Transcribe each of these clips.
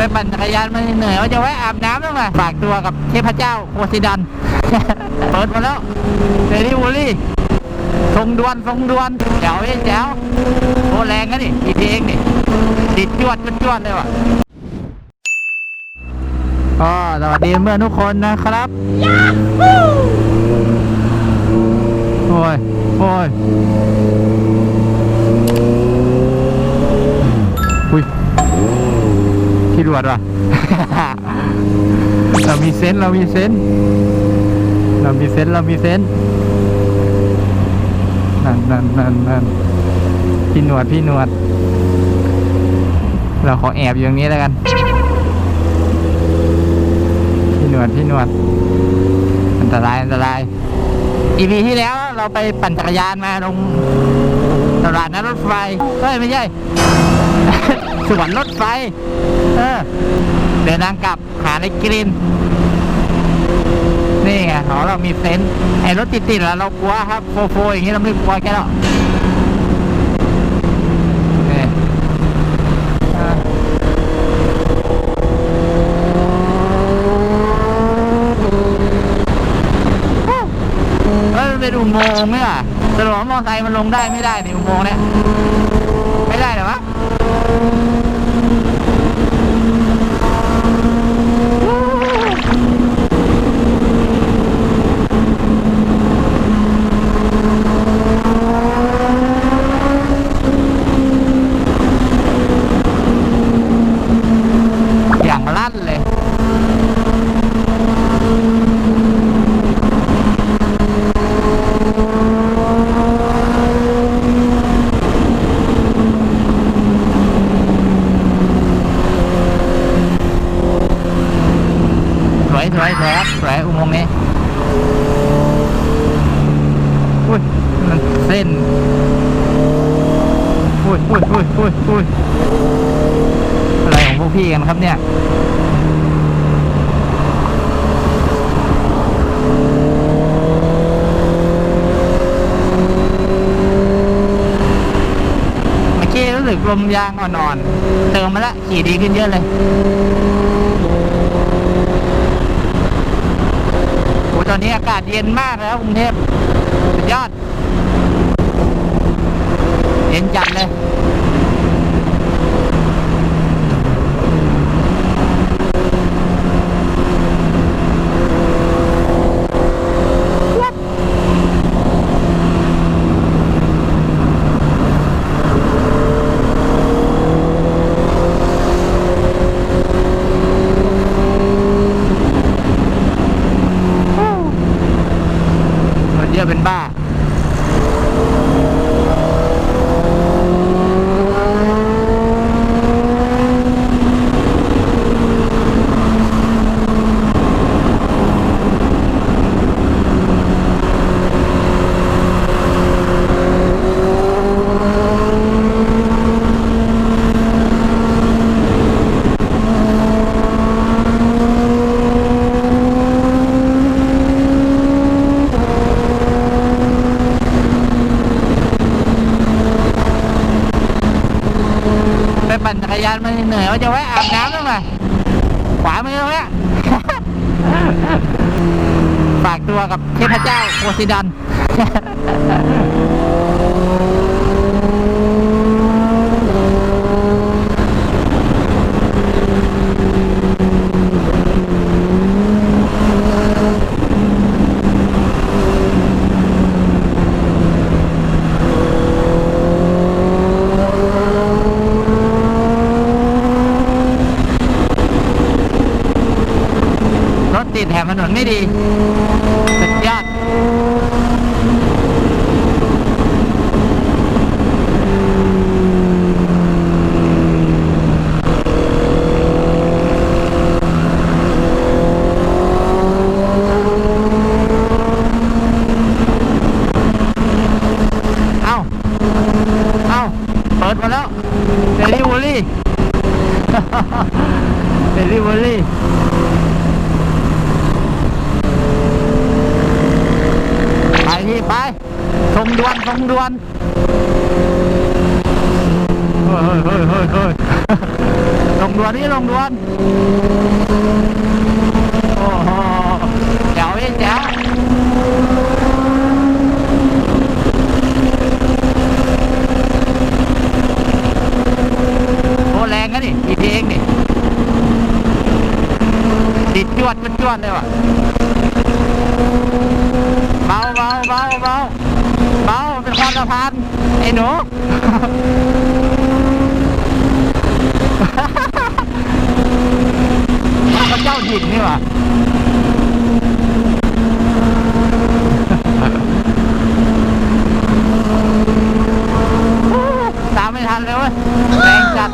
ไปปั่นจักรยานมาเหนื่อยว่าจะแวะอาบน้ำแล้วไงฝากตัวกับเทพเจ้าโพไซิดัน เปิดมาแล้วเดลิเวอรี่ทรงดวนทรงดวนแจ๋วเองแจ๋วโอแรงนะนี่อีเพลงนี่ดิดจวดจวดจวดเลยว่ะก็สวัสดีเพื่อนทุกคนนะครับ โอ้ย โอ้ยอุ้ย รวดว่ะ เรามีเซนเรามีเซนเรามีเซนเรามีเซนนั่นนั่นนั่นนั่นพี่หนวดพี่หนวด เราขอแอบอยู่ตรงนี้แล้วกัน พี่หนวดพี่หนวด อันตรายอันตราย อีพีที่แล้วเราไปปั่นจักรยานมาตรงตลาดนัดรถไฟเฮ้ยไม่ใช่สวนรถไฟ เออเดินทางกลับหาอะไรกินนี่ไงของเรามีเซนส์ไอ้รถติดๆแล้วเรากลัวครับโฟโฟอย่างนี้เราไม่กลัวแค่หรอกนี่อ่าเป็นอุโมงค์ไหมล่ะสรุปว่ามอเตอร์ไซค์มันลงได้ไม่ได้ในอุโมงค์เนี่ยไม่ได้เหรอวะ อย่างลั่นเลย ส วยสวยสวยครับสวยอุโมงค์นี้อุ้ยมันเส้นอุ้ยอุ้ยอุ้ยอุ้ยอุ้ยอะไรของพวกพี่กันครับเนี่ยเมื่อกี้รู้สึกลมยางอ่อนๆเติมมาล้วขี่ดีขึ้นเยอะเลย โอ้ ตอนนี้อากาศเย็นมากแล้วกรุงเทพสุดยอด เย็นจัดเลย รถเยอะเป็นบ้า ไปปั่นจักรยานมาเหนื่อยว่า จะแวะอาบน้ำแล้วไงขวามือตรงนี้ฝากตัวกับเทพเจ้าโพไซิดัน รถติดแถมถนนไม่ดี สุดยอด เอ้า เอ้า เปิดมาแล้วเดลิเวอรี่ เดลิเวอรี่ไปพี่ไปทรงดวนทรงดวนเฮ้ยเฮ้ยเฮ้ยเฮ้ยลงดวนนี่ลงดวน โอ้โหเจ๋วพี่เจ๋วโอ้แรงนะนี่อีพีเองนี่ติด จวดมันจวดเลยว่ะเบาเบาเบาเบาเบาเป็นความสะพานไอ้หนูพระเจ้าหินนี่หว่าตามไม่ทันเลยเว้ยแรงจัด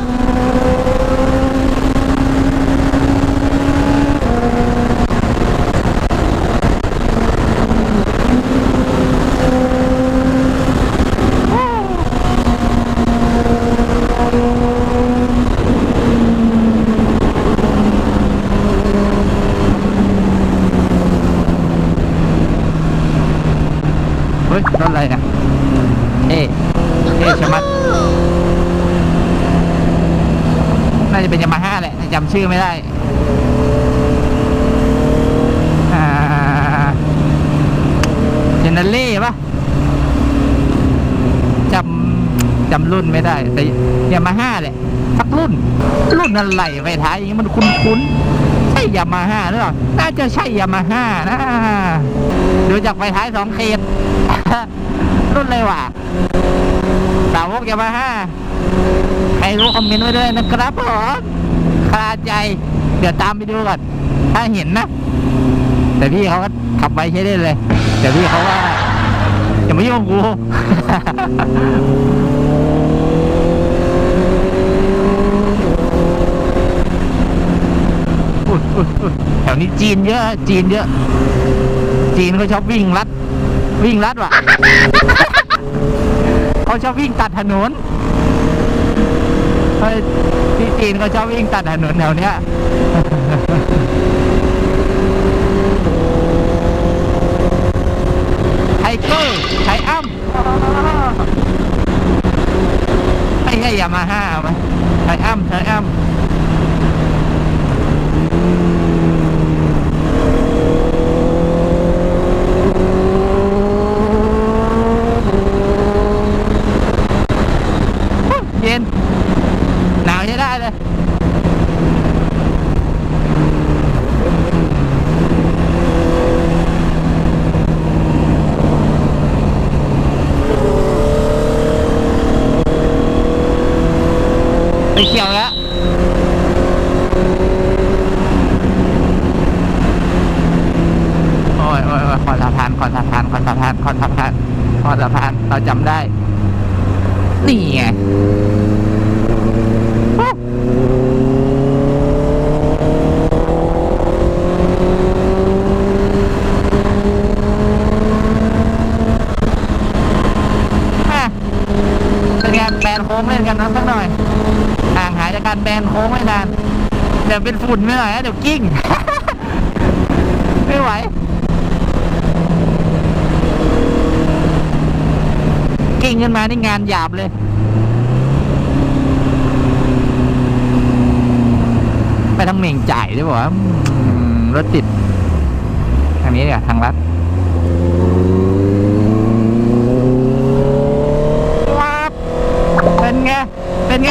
เฮ้ยรถอะไรเนี่ยเอ๊ะเอ๊ะชะมัด น่าจะเป็นยามาฮ่าแหละแต่จำชื่อ ไม่ได้อ่าเจเนเล่ปะจำจำรุ่นไม่ได้ แต่ยามาฮ่าแหละสักรุ่น รุ่นอะไรไฟท้ายอย่างนี้มันคุ้นๆใช่ยามาฮ่าหรือเปล่าน่าจะใช่ยามาฮ่านะดูจากไฟท้ายสองเขตรุ่นเลยว่ะสาวกยามาฮ่าใครรู้คอมเมนต์ไว้ด้วยนะครับผม คาใจ เดี๋ยวตามไปดูก่อน ถ้าเห็นนะ แต่พี่เขาก็ขับไปใช้ได้เลย แต่พี่เขาว่าอย่ามายุ่งกูแถวนี้จีนเยอะ จีนเยอะ จีนเขาชอบวิ่งลัด วิ่งลัดว่ะ เขาชอบวิ่งตัดถนน เฮ้ยที่จีนเขาชอบวิ่งตัดถนนแถวเนี้ยไทเกอร์ไทอัมไม่ใช่ยามาฮ่าไหมไทอัมไทอัมเย็น หนาวใช้ได้เลย ไปเขียวแล้วโอ้ยโอ้ยโอ้ยขอสะพานขอสะพานขอสะพานขอสะพานขอสะพานเราจำได้ นี่ไงปุ๊บอะเป็นไงแบนโค้งเล่นกันนะสักหน่อย ห่างหายจากการแบ นโค้งไม่นาน เดี๋ยวเป็นฝุ่นไม่หน่อยนะเดี๋ยวกิ้ง ไม่ไหวกิ้งขึ้นมานี่งานหยาบเลยไปทางเมงจ่ายด้วยบอกว่ารถติด ทางนี้เนี่ยทางลัดเป็นไง เป็นไง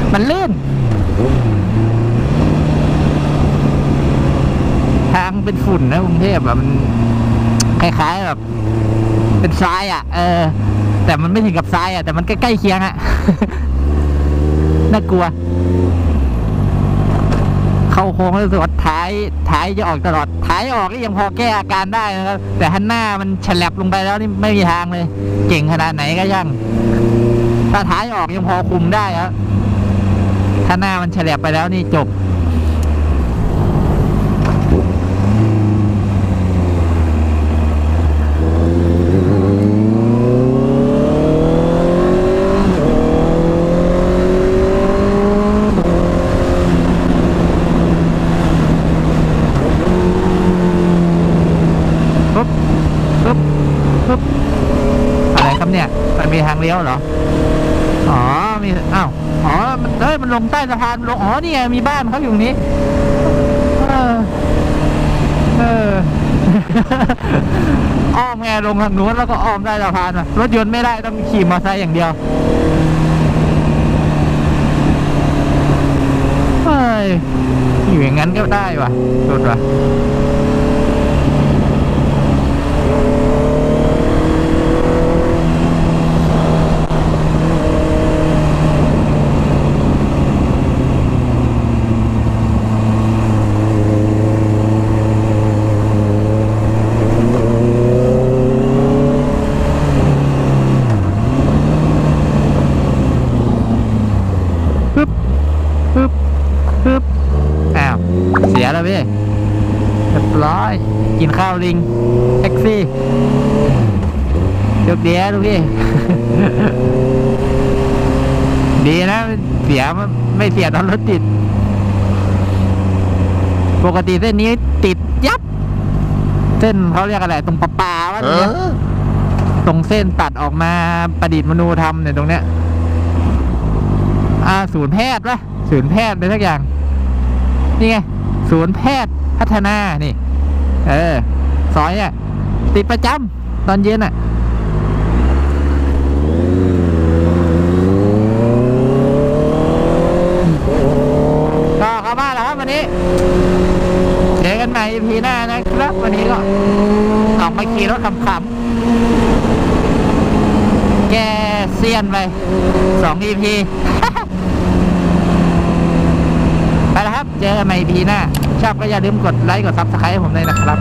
มันลื่น ทางเป็นฝุ่นนะกรุงเทพแบบมันคล้ายๆแบบ เป็นทรายอะ เออ แต่มันไม่ถึงกับทรายอะแต่มันใกล้ๆเคียงอะน่ากลัว เข้าโค้งแล้วสว่าท้าย ท้ายจะออกตลอด ท้ายออกก็ยังพอแก้อาการได้นะครับ แต่หันหน้ามันฉลับลงไปแล้วนี่ไม่มีทางเลย เก่งขนาดไหนก็ช่างถ้าท้ายออกยังพอคุมได้ครับ ถ้าหน้ามันแฉลบไปแล้วนี่จบปุ๊บปุ๊บปุ๊บ อะไรครับเนี่ย มันมีทางเลี้ยวเหรอ อ๋อ มี อ้าว อ๋อ มัน เอ้ยมันลงใต้สะพานลงอ๋อนี่ไงมีบ้านเขาอยู่ตรงนี้ เออ เอออ้อมไงลงทางนู้นแล้วก็อ้อมใต้สะพานอะรถยนต์ไม่ได้ต้องขี่มอเตอร์ไซค์อย่างเดียวเฮ้ยอยู่อย่างนั้นก็ได้ว่ะสุดว่ะ ปึ๊บปึ๊บปึ๊บอ้าว เสียแล้วพี่เรียบร้อย กินข้าวลิงแท็กซี่ยกเดียวดูพี่ ดีนะ เสียมันไม่เสียตอนรถติด ปกติเส้นนี้ติดยับ เส้นเขาเรียกอะไร ตรงปะปาวะตรงเนี้ยตรงเส้นตัดออกมาประดิษฐ์มนูธรรมเนี่ยตรงเนี้ยอ่าศูนย์แพทย์ปะศูนย์แพทย์อะไรสักอย่าง นี่ไง ศูนย์แพทย์พัฒนานี่ เออ ซอยอะติดประจำตอนเย็นอะก็เข้าบ้านแล้วครับวันนี้เจอกันใหม่ EP หน้านะครับ วันนี้ก็ออกมาขี่รถขำๆแกเซียนไปสอง EP ไปแล้วครับ เจอกันใหม่ EP หน้า ชอบก็อย่าลืมกดไลค์กดซับสไครต์ให้ผมเลยนะครับ